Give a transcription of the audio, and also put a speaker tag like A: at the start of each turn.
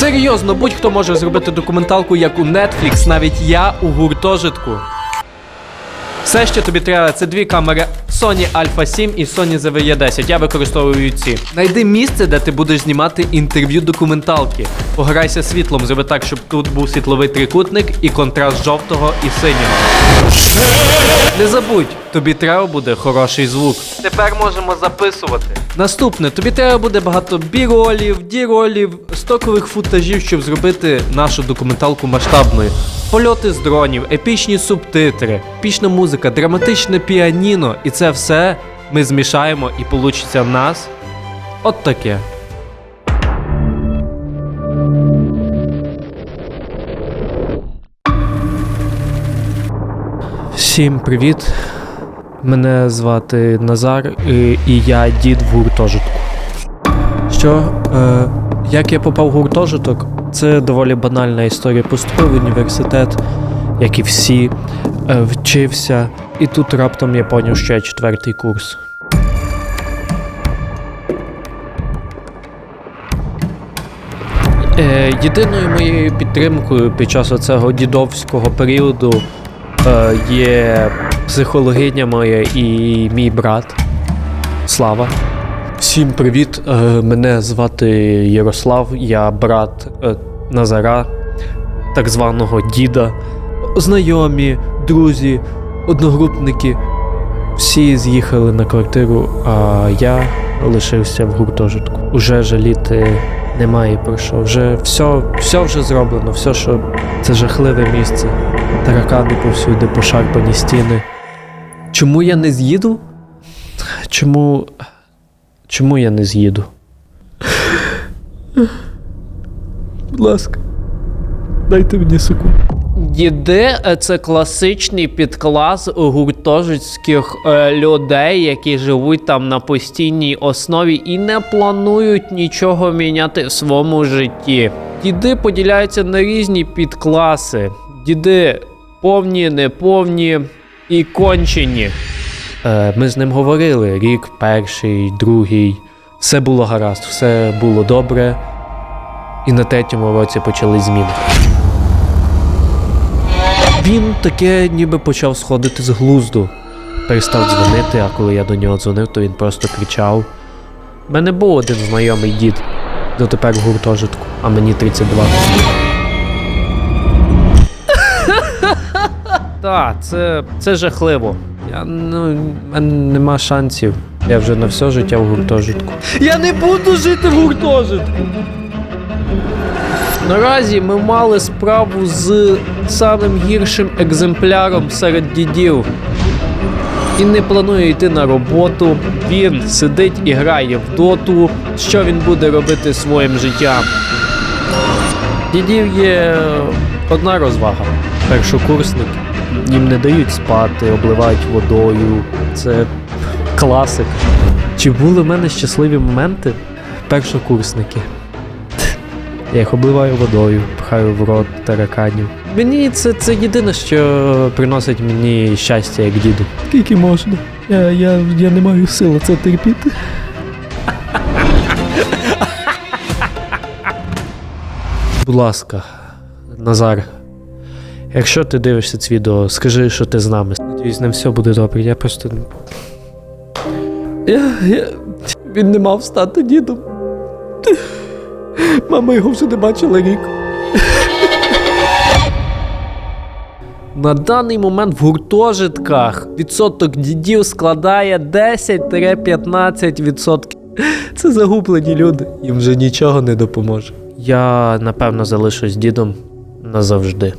A: Серйозно, будь-хто може зробити документалку, як у Netflix, навіть я у гуртожитку. Все, що тобі треба, це дві камери Sony Alpha 7 і Sony ZV 10 Я використовую ці. Найди місце, де ти будеш знімати інтерв'ю документалки. Пограйся світлом, зроби так, щоб тут був світловий трикутник і контраст жовтого і синього. Не забудь, тобі треба буде хороший звук. Тепер можемо записувати. Наступне, тобі треба буде багато біролів, діролів, стокових футажів, щоб зробити нашу документалку масштабною. Польоти з дронів, епічні субтитри, епічна музика, драматичне піаніно. І це все ми змішаємо і получиться в нас от таке. Всім привіт. Мене звати Назар, і я дід в гуртожитку. Що? Е, як я попав в гуртожиток? Це доволі банальна історія. Поступив в університет, як і всі, е, вчився, і тут раптом я поняв, що я четвертий курс. Е, єдиною моєю підтримкою під час оцього дідовського періоду е, є психологиня моя і мій брат Слава. Всім привіт! Е, мене звати Ярослав, я брат е, Назара, так званого діда. Знайомі, друзі, одногрупники. Всі з'їхали на квартиру, а я лишився в гуртожитку. Уже жаліти немає про що. Вже все, все вже зроблено, все, що це жахливе місце. Таракани повсюди, пошарпані стіни. Чому я не з'їду? Чому. Чому я не з'їду? Будь ласка, дайте мені секунду. Діди це класичний підклас гуртожитських е, людей, які живуть там на постійній основі і не планують нічого міняти в своєму житті. Діди поділяються на різні підкласи. Діди повні, неповні і кончені. Е, ми з ним говорили рік, перший, другий. Все було гаразд, все було добре. І на третьому році почали зміни. Він таке ніби почав сходити з глузду. Перестав дзвонити, а коли я до нього дзвонив, то він просто кричав. У мене був один знайомий дід, дотепер в гуртожитку, а мені 32. Так, це, це жахливо. Я ну, мене нема шансів. Я вже на все життя в гуртожитку. Я не буду жити в гуртожитку. Наразі ми мали справу з самим гіршим екземпляром серед дідів. Він не планує йти на роботу, він сидить і грає в доту. Що він буде робити своїм життям? Дідів є одна розвага першокурсники. Їм не дають спати, обливають водою. Це класик. Чи були в мене щасливі моменти? Першокурсники. Я їх обливаю водою, пхаю в рот тараканів. Мені це, це єдине, що приносить мені щастя як діду. Скільки можна? Я, я, я не маю сили це терпіти. Будь ласка, Назар, якщо ти дивишся це відео, скажи, що ти з нами. Надіюсь, з ним все буде добре. Я просто. Я, я... Він не мав стати дідом. Мама його вже не бачила рік. На даний момент в гуртожитках відсоток дідів складає 10-15%. Це загублені люди. Їм вже нічого не допоможе. Я напевно залишусь дідом назавжди.